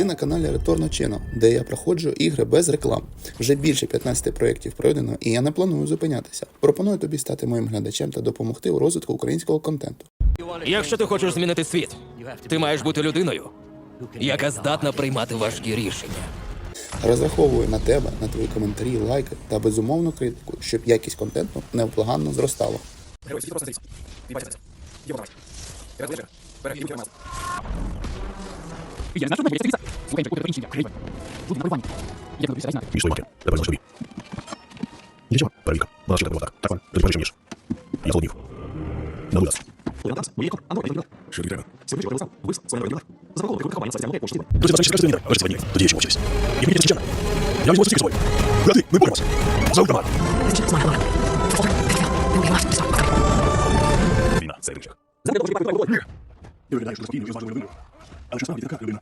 Ти на каналі Return Channel, де я проходжу ігри без реклам. Вже більше 15 проєктів пройдено, і я не планую зупинятися. Пропоную тобі стати моїм глядачем та допомогти у розвитку українського контенту. Якщо ти хочеш змінити світ, ти маєш бути людиною, яка здатна приймати важкі рішення. Розраховую на тебе, на твої коментарі, лайки та безумовну критику, щоб якість контенту невблаганно зростала. Я знаю, що боїться Ліса. Слухай, купи закінчення. Кривай. Буде на полювання. Я буду писати знати. Не стой. Давай за собі. Нічого, перевірка. Вона ще так так. Так, пан, тоді порішив. Я злодів. На вилаз. Що тобі треба? Друзі, ваші секрети мені. Ось це мені. Тоді я ще мовчусь. Я мені звичайно. Я візьму стільки з собою. Брати, ми боремося. За ультимат. Війна, це речах. Я виглядаю, що спокійно, і з вашою людиною. Але чи справді така людина?